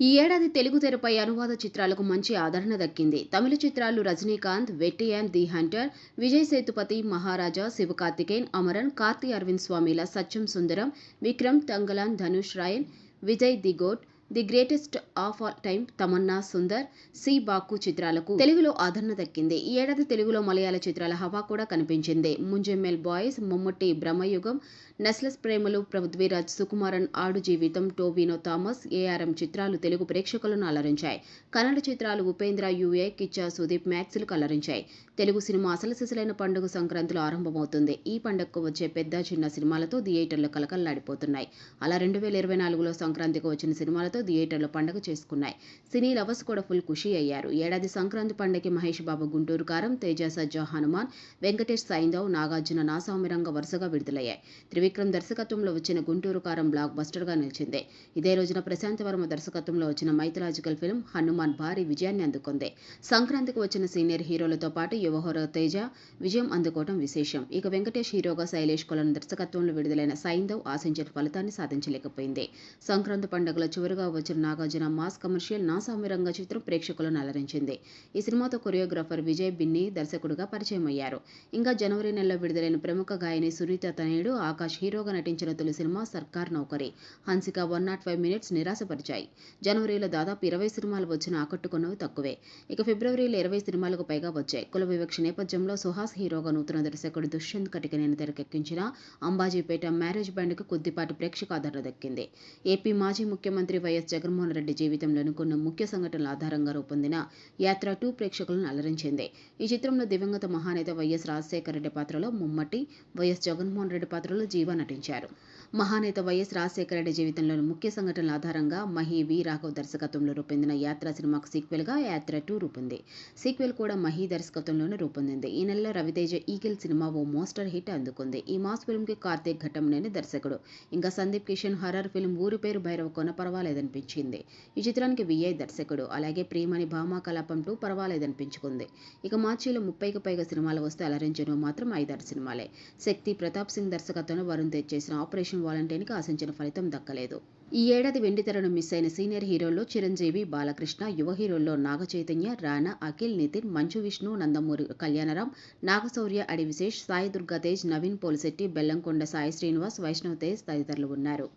ఈ ఏడాది తెలుగు తెరపై అనువాద చిత్రాలకు మంచి ఆదరణ దక్కింది. తమిళ చిత్రాలు Rajinikanth Vetti and the hunter Vijay Sethupathi Maharaja Sivakarthikeyan Amaran Karthi Arvind స్వామిల Satyam Sundaram Vikram Thangalaan Dhanush royal Vijay the goat the greatest of all time Tamannaah Sundar C. Baak చిత్రాలకు. తెలుగులో ఆదరణ దక్కింది. ఈ ఏడాది తెలుగులో మలయాళ చిత్రాల హవా కూడా కనిపించింది. ముంజెమ్మెల్ బాయ్స్ మమ్ముట్టి బ్రహ్మయుగం నెస్లెస్ ప్రేమలు పృథ్వీరాజ్ సుకుమారన్ ఆడు జీవితం టోబినో థామస్ ఏఆర్ఎం చిత్రాలు తెలుగు ప్రేక్షకులను అలరించాయి. కన్నడ చిత్రాలు ఉపేంద్ర యుఏ కిచ్చా సుదీప్ మ్యాక్స్లు కలరించాయి తెలుగు సినిమా అసలు సిసలైన పండుగ సంక్రాంతిలో ఆరంభమవుతుంది. ఈ పండుగకు వచ్చే పెద్ద చిన్న సినిమాలతో థియేటర్లు కలకల్లాడిపోతున్నాయి అలా రెండు వేల ఇరవై నాలుగులో సంక్రాంతికి వచ్చిన సినిమాలతో థియేటర్లో పండగ చేసుకున్నాయి. సినీ లవర్స్ కూడా ఫుల్ ఖుషీ అయ్యారు. ఏడాది సంక్రాంతి పండగకి మహేష్ బాబు గుంటూరు కారం తేజ సజ్జా హనుమాన్ వెంకటేష్ సైందవ్ నాగార్జున నాసామిరంగ వరుసగా విడుదలయ్యాయి. త్రివిక్రమ్ దర్శకత్వంలో వచ్చిన గుంటూరు కారం బ్లాక్ బస్టర్గా నిలిచింది. ఇదే రోజున ప్రశాంత్ వర్మ దర్శకత్వంలో వచ్చిన మైథలాజికల్ ఫిల్మ్ హనుమాన్ భారీ విజయాన్ని అందుకుంది. సంక్రాంతికి వచ్చిన సీనియర్ హీరోలతో పాటు యువహోర తేజ విజయం అందుకోవడం విశేషం. ఇక వెంకటేష్ హీరోగా శైలేష్ కొలను దర్శకత్వంలో విడుదలైన సైందవ్ ఆశించిన ఫలితాన్ని సాధించలేకపోయింది. సంక్రాంతి పండుగలో చివరిగా వచ్చిన నాగార్జున మాస్ కమర్షియల్ నా సామిరంగ చిత్రం ప్రేక్షకులను అలరించింది. ఈ సినిమాతో కొరియోగ్రాఫర్ విజయ్ బిన్ని దర్శకుడుగా పరిచయం అయ్యారు ఇంకా జనవరి నెలలో విడుదలైన ప్రముఖ గాయని సునీత తనయుడు ఆకాష్ హీరోగా నటించిన తొలి cinema Sarkaar Naukri Hansika one not five minutes నిరాశపరిచాయి. జనవరిలో దాదాపు ఇరవై సినిమాలు వచ్చిన ఆకట్టుకున్నవి తక్కువే. ఇక ఫిబ్రవరిలో ఇరవై సినిమాలకు పైగా వచ్చాయి. కుల వివక్ష నేపథ్యంలో సుహాస్ హీరోగా నూతన దర్శకుడు దుష్యంత్ కటికనేని తెరకెక్కించిన అంబాజీపేట మ్యారేజ్ బ్యాండ్కు కొద్దిపాటి ప్రేక్షక ఆదరణ దక్కింది. ఏపీ మాజీ ముఖ్యమంత్రి వైఎస్ జగన్మోహన్ రెడ్డి జీవితంలోని కొన్ని ముఖ్య సంఘటనల ఆధారంగా రూపొందిన యాత్ర టూ ప్రేక్షకులను అలరించింది. ఈ చిత్రంలో దివంగత మహానేత వైఎస్ రాజశేఖర రెడ్డి పాత్రలో ముమ్మటి వైఎస్ జగన్మోహన్ రెడ్డి పాత్రలో జీవా నటించారు. మహానేత వైఎస్ రాజశేఖర రెడ్డి జీవితంలోని ముఖ్య సంఘటనల ఆధారంగా మహి వి రాఘవ్ దర్శకత్వంలో రూపొందిన యాత్ర సినిమాకు సీక్వెల్గా యాత్ర టూ రూపొంది. సీక్వెల్ కూడా మహి దర్శకత్వంలోనే రూపొందింది. ఈ నెలలో రవితేజ ఈగిల్ సినిమా ఓ మోస్టర్ హిట్ అందుకుంది. ఈ మాస్ ఫిల్మ్కి కార్తీక్ ఘట్టంనేని దర్శకుడు. ఇంకా సందీప్ కిషన్ హర్రర్ ఫిల్మ్ ఊరి పేరు భైరవ కొన అనిపించింది. ఈ చిత్రానికి విఐ దర్శకుడు అలాగే ప్రియమణి భామా కలాపం టూ పర్వాలేదనిపించుకుంది. ఇక మార్చిలో ముప్పైకి పైగా సినిమాలు వస్తే అలరించడం మాత్రం ఐదారు సినిమాలే. శక్తి ప్రతాప్ సింగ్ దర్శకత్వంలో వరుణ్ తేజ్ చేసిన ఆపరేషన్ వాలంటీర్కి ఆశించిన ఫలితం దక్కలేదు. ఈ ఏడాది వెండితెరను మిస్ అయిన సీనియర్ హీరోల్లో చిరంజీవి బాలకృష్ణ యువ హీరోల్లో నాగ చైతన్య రానా అఖిల్ నితిన్ మంచు విష్ణు నందమూరి కళ్యాణరామ్ నాగశౌర్య అడి విశేష్ సాయి దుర్గా తేజ్ నవీన్ పోలిశెట్టి బెల్లంకొండ సాయి శ్రీనివాస్ వైష్ణవ్ తేజ్ తదితరులు ఉన్నారు.